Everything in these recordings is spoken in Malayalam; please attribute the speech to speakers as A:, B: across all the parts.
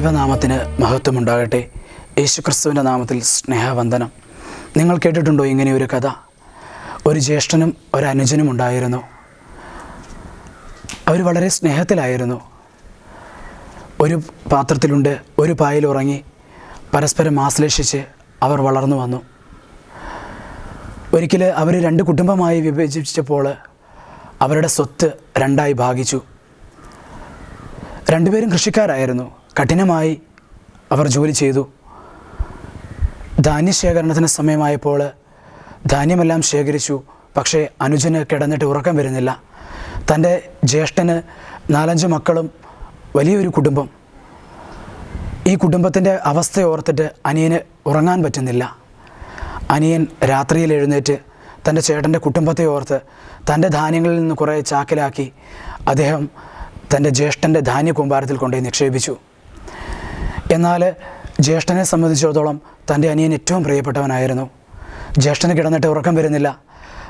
A: ദൈവനാമത്തിന് മഹത്വമുണ്ടാകട്ടെ. യേശുക്രിസ്തുവിന്റെ നാമത്തിൽ സ്നേഹവന്ദനം. നിങ്ങൾ കേട്ടിട്ടുണ്ടോ ഇങ്ങനെ ഒരു കഥ? ഒരു ജ്യേഷ്ഠനും ഒരു ഉണ്ടായിരുന്നു. അവർ വളരെ സ്നേഹത്തിലായിരുന്നു. ഒരു പാത്രത്തിലുണ്ട് ഒരു പായിൽ ഉറങ്ങി പരസ്പരം ആശ്ലേഷിച്ച് അവർ വളർന്നു വന്നു. ഒരിക്കൽ അവർ രണ്ട് കുടുംബമായി വിഭജിച്ചപ്പോൾ അവരുടെ സ്വത്ത് രണ്ടായി ഭാഗിച്ചു. രണ്ടുപേരും കൃഷിക്കാരായിരുന്നു. കഠിനമായി അവർ ജോലി ചെയ്തു. ധാന്യശേഖരണത്തിന് സമയമായപ്പോൾ ധാന്യമെല്ലാം ശേഖരിച്ചു. പക്ഷേ അനുജന് കിടന്നിട്ട് ഉറക്കം വരുന്നില്ല. തന്റെ ജ്യേഷ്ഠന് നാലഞ്ച് മക്കളും വലിയൊരു കുടുംബം. ഈ കുടുംബത്തിന്റെ അവസ്ഥ ഓർത്തിട്ട് അനിയന് ഉറങ്ങാൻ പറ്റുന്നില്ല. അനിയൻ രാത്രിയിൽ എഴുന്നേറ്റ് തന്റെ ചേട്ടന്റെ കുടുംബത്തെ ഓർത്ത് തന്റെ ധാന്യങ്ങളിൽ നിന്ന് കുറേ ചാക്കിലാക്കി അദ്ദേഹം തന്റെ ജ്യേഷ്ഠന്റെ ധാന്യ കൂമ്പാരത്തിൽ കൊണ്ടുപോയി നിക്ഷേപിച്ചു. എന്നാൽ ജ്യേഷ്ഠനെ സംബന്ധിച്ചിടത്തോളം തന്റെ അനിയൻ ഏറ്റവും പ്രിയപ്പെട്ടവനായിരുന്നു. ജ്യേഷ്ഠന് കിടന്നിട്ട് ഉറക്കം വരുന്നില്ല.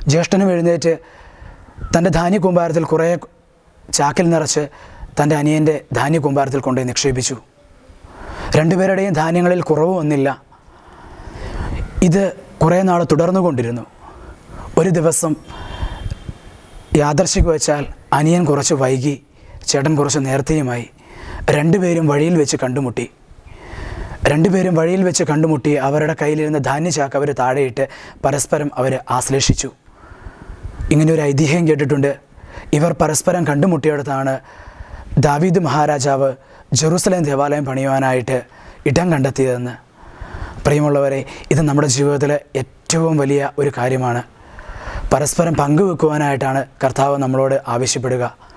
A: ജ്യേഷ്ഠനും എഴുന്നേറ്റ് തന്റെ ധാന്യ കൂമ്പാരത്തിൽ കുറേ ചാക്കിൽ നിറച്ച് തന്റെ അനിയന്റെ ധാന്യ കൂമ്പാരത്തിൽ കൊണ്ടുപോയി നിക്ഷേപിച്ചു. രണ്ടുപേരുടെയും ധാന്യങ്ങളിൽ കുറവ് വന്നില്ല. ഇത് കുറേ നാൾ തുടർന്നു കൊണ്ടിരുന്നു. ഒരു ദിവസം യാദർശിക്ക് വെച്ചാൽ അനിയൻ കുറച്ച് വൈകി ചേട്ടൻ കുറച്ച് നേരത്തെയുമായി രണ്ടുപേരും വഴിയിൽ വെച്ച് കണ്ടുമുട്ടി. രണ്ടുപേരും വഴിയിൽ വെച്ച് കണ്ടുമുട്ടി അവരുടെ കയ്യിലിരുന്ന ധാന്യചാക്ക് അവർ താഴെയിട്ട് പരസ്പരം അവർ ആശ്ലേഷിച്ചു. ഇങ്ങനെ ഒരു ഐതിഹ്യം കേട്ടിട്ടുണ്ട്. ഇവർ പരസ്പരം കണ്ടുമുട്ടിയിടത്താണ് ദാവീദ് മഹാരാജാവ് ജെറൂസലേം ദേവാലയം പണിയുവാനായിട്ട് ഇടം കണ്ടെത്തിയതെന്ന്. പ്രിയമുള്ളവരെ ഇത് നമ്മുടെ ജീവിതത്തിലെ ഏറ്റവും വലിയ ഒരു കാര്യമാണ്. പരസ്പരം പങ്കുവെക്കുവാനായിട്ടാണ് കർത്താവ് നമ്മളോട് ആവശ്യപ്പെടുക.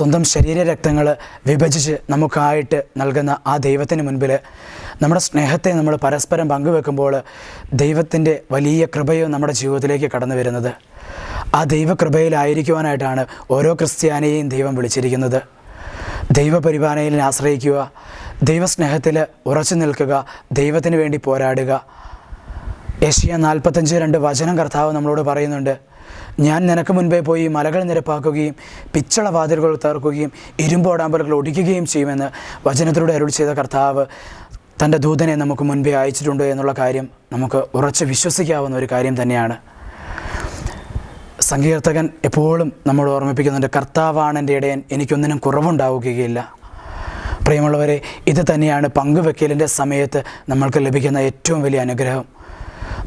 A: സ്വന്തം ശരീര രക്തങ്ങൾ വിഭജിച്ച് നമുക്കായിട്ട് നൽകുന്ന ആ ദൈവത്തിന് മുൻപിൽ നമ്മുടെ സ്നേഹത്തെ നമ്മൾ പരസ്പരം പങ്കുവെക്കുമ്പോൾ ദൈവത്തിന്റെ വലിയ കൃപയോ നമ്മുടെ ജീവിതത്തിലേക്ക് കടന്നു വരുന്നത്. ആ ദൈവകൃപയിലായിരിക്കുവാനായിട്ടാണ് ഓരോ ക്രിസ്ത്യാനിയെയും ദൈവം വിളിച്ചിരിക്കുന്നത്. ദൈവപരിപാലനയിൽ ആശ്രയിക്കുക ദൈവസ്നേഹത്തിൽ ഉറച്ചു നിൽക്കുക ദൈവത്തിന് വേണ്ടി പോരാടുക. ഏഷ്യ നാൽപ്പത്തഞ്ച് രണ്ട് വചനം കർത്താവ് നമ്മളോട് പറയുന്നുണ്ട്. ഞാൻ നിനക്ക് മുൻപേ പോയി മലകൾ നിരപ്പാക്കുകയും പിച്ചള വാതിലുകൾ തകർക്കുകയും ഇരുമ്പോടാമ്പലുകൾ ഒടിക്കുകയും ചെയ്യുമെന്ന് വചനത്തിലൂടെ അരുൾ ചെയ്ത കർത്താവ് തന്റെ ദൂതനെ നമുക്ക് മുൻപേ അയച്ചിട്ടുണ്ട് എന്നുള്ള കാര്യം നമുക്ക് ഉറച്ച് വിശ്വസിക്കാവുന്ന ഒരു കാര്യം തന്നെയാണ്. സങ്കീർത്തകൻ എപ്പോഴും നമ്മൾ ഓർമ്മിപ്പിക്കുന്നുണ്ട് കർത്താവാണ് എന്റെ ഇടയൻ എനിക്കൊന്നിനും കുറവുണ്ടാവുകയില്ല. പ്രിയമുള്ളവരെ ഇത് തന്നെയാണ് പങ്കുവെക്കലിന്റെ സമയത്ത് നമ്മൾക്ക് ലഭിക്കുന്ന ഏറ്റവും വലിയ അനുഗ്രഹം.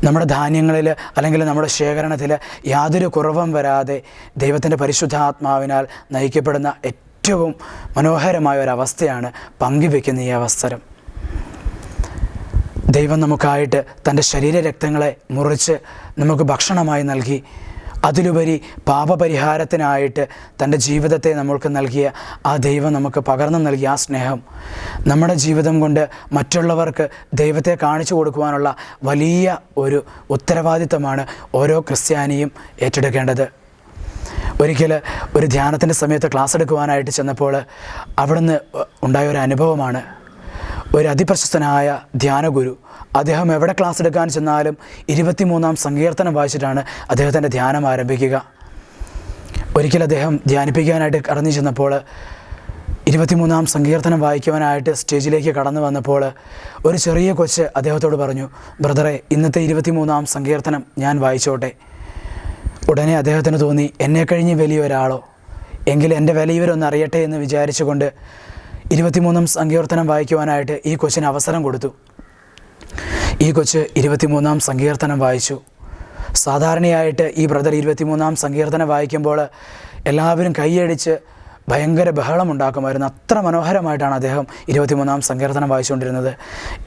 A: നമ്മുടെ ധാന്യങ്ങളിൽ അല്ലെങ്കിൽ നമ്മുടെ ശേഖരണത്തിൽ യാതൊരു കുറവും വരാതെ ദൈവത്തിന്റെ പരിശുദ്ധാത്മാവിനാൽ നയിക്കപ്പെടുന്ന ഏറ്റവും മനോഹരമായ ഒരവസ്ഥയാണ് പങ്കുവെക്കുന്ന ഈ അവസരം. ദൈവം നമുക്കായിട്ട് തന്റെ ശരീരരക്തങ്ങളെ മുറിച്ച് നമുക്ക് ഭക്ഷണമായി നൽകി അതിലുപരി പാപപരിഹാരത്തിനായിട്ട് തന്റെ ജീവിതത്തെ നമ്മൾക്ക് നൽകിയ ആ ദൈവം നമുക്ക് പകർന്നു നൽകിയ ആ സ്നേഹം. നമ്മുടെ ജീവിതം കൊണ്ട് മറ്റുള്ളവർക്ക് ദൈവത്തെ കാണിച്ചു കൊടുക്കുവാനുള്ള വലിയ ഒരു ഉത്തരവാദിത്തമാണ് ഓരോ ക്രിസ്ത്യാനിയും ഏറ്റെടുക്കേണ്ടത്. ഒരിക്കൽ ഒരു ധ്യാനത്തിന്റെ സമയത്ത് ക്ലാസ് എടുക്കുവാനായിട്ട് ചെന്നപ്പോൾ അവിടുന്ന് ഉണ്ടായ ഒരു അനുഭവമാണ്. ഒരു അതിപ്രശസ്തനായ ധ്യാനഗുരു അദ്ദേഹം എവിടെ ക്ലാസ് എടുക്കാൻ ചെന്നാലും ഇരുപത്തിമൂന്നാം സങ്കീർത്തനം വായിച്ചിട്ടാണ് അദ്ദേഹത്തിന്റെ ധ്യാനം ആരംഭിക്കുക. ഒരിക്കൽ അദ്ദേഹം ധ്യാനിപ്പിക്കാനായിട്ട് കടന്നു ചെന്നപ്പോൾ ഇരുപത്തിമൂന്നാം സങ്കീർത്തനം വായിക്കുവാനായിട്ട് സ്റ്റേജിലേക്ക് കടന്നു വന്നപ്പോൾ ഒരു ചെറിയ കൊച്ച് അദ്ദേഹത്തോട് പറഞ്ഞു ബ്രദറെ ഇന്നത്തെ ഇരുപത്തിമൂന്നാം സങ്കീർത്തനം ഞാൻ വായിച്ചോട്ടെ. ഉടനെ അദ്ദേഹത്തിന് തോന്നി എന്നെ കഴിഞ്ഞ് വലിയ ഒരാളോ എങ്കിൽ എന്റെ വില ഇവരൊന്ന് അറിയട്ടെ എന്ന് വിചാരിച്ചുകൊണ്ട് ഇരുപത്തിമൂന്നാം സങ്കീർത്തനം വായിക്കുവാനായിട്ട് ഈ കൊച്ചിന് അവസരം കൊടുത്തു. ഈ കൊച്ച് ഇരുപത്തിമൂന്നാം സങ്കീർത്തനം വായിച്ചു. സാധാരണയായിട്ട് ഈ ബ്രദർ ഇരുപത്തിമൂന്നാം സങ്കീർത്തനം വായിക്കുമ്പോൾ എല്ലാവരും കൈയടിച്ച് ഭയങ്കര ബഹളം ഉണ്ടാക്കുമായിരുന്നു അത്ര മനോഹരമായിട്ടാണ് അദ്ദേഹം ഇരുപത്തിമൂന്നാം സങ്കീർത്തനം വായിച്ചുകൊണ്ടിരുന്നത്.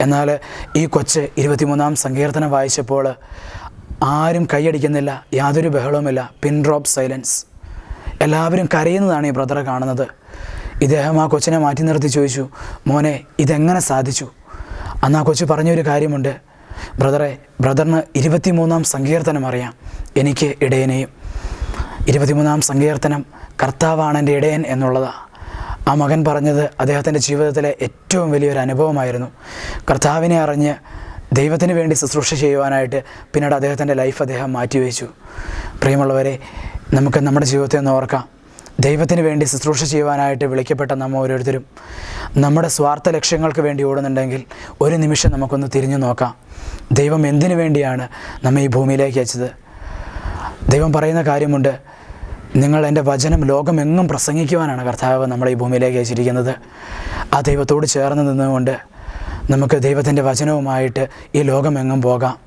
A: എന്നാൽ ഈ കൊച്ച് ഇരുപത്തിമൂന്നാം സങ്കീർത്തനം വായിച്ചപ്പോൾ ആരും കൈയടിക്കുന്നില്ല യാതൊരു ബഹളവുമില്ല. പിൻ ഡ്രോപ്പ് സൈലൻസ് എല്ലാവരും കരയുന്നതാണ് ഈ ബ്രദറെ കാണുന്നത്. ഇദ്ദേഹം ആ കൊച്ചിനെ മാറ്റി നിർത്തി ചോദിച്ചു മോനെ ഇതെങ്ങനെ സാധിച്ചു? അന്ന് കൊച്ചു പറഞ്ഞൊരു കാര്യമുണ്ട്. ബ്രദറെ ബ്രദറിന് ഇരുപത്തിമൂന്നാം സങ്കീർത്തനം അറിയാം. എനിക്ക് ഇടയനെയും ഇരുപത്തിമൂന്നാം സങ്കീർത്തനം കർത്താവാണ് എന്റെ ഇടയൻ എന്നുള്ളതാണ് ആ മകൻ പറഞ്ഞത് അദ്ദേഹത്തിന്റെ ജീവിതത്തിലെ ഏറ്റവും വലിയൊരു അനുഭവമായിരുന്നു. കർത്താവിനെ അറിഞ്ഞ് ദൈവത്തിന് വേണ്ടി ശുശ്രൂഷ ചെയ്യുവാനായിട്ട് പിന്നീട് അദ്ദേഹത്തിന്റെ ലൈഫ് അദ്ദേഹം മാറ്റിവെച്ചു. പ്രിയമുള്ളവരെ നമുക്ക് നമ്മുടെ ജീവിതത്തെ ഒന്ന് ഓർക്കാം. ദൈവത്തിന് വേണ്ടി ശുശ്രൂഷ ചെയ്യുവാനായിട്ട് വിളിക്കപ്പെട്ട നമ്മ ഓരോരുത്തരും നമ്മുടെ സ്വാർത്ഥ ലക്ഷ്യങ്ങൾക്ക് വേണ്ടി ഓടുന്നുണ്ടെങ്കിൽ ഒരു നിമിഷം നമുക്കൊന്ന് തിരിഞ്ഞു നോക്കാം. ദൈവം എന്തിനു വേണ്ടിയാണ് നമ്മെ ഈ ഭൂമിയിലേക്ക് അയച്ചത്? ദൈവം പറയുന്ന കാര്യമുണ്ട് നിങ്ങൾ എന്റെ വചനം ലോകമെങ്ങും പ്രസംഗിക്കുവാനാണ് കർത്താവ് നമ്മളെ ഈ ഭൂമിയിലേക്ക് അയച്ചിരിക്കുന്നത്. ആ ദൈവത്തോട് ചേർന്ന് നിന്നുകൊണ്ട് നമുക്ക് ദൈവത്തിന്റെ വചനവുമായിട്ട് ഈ ലോകമെങ്ങും പോകാം.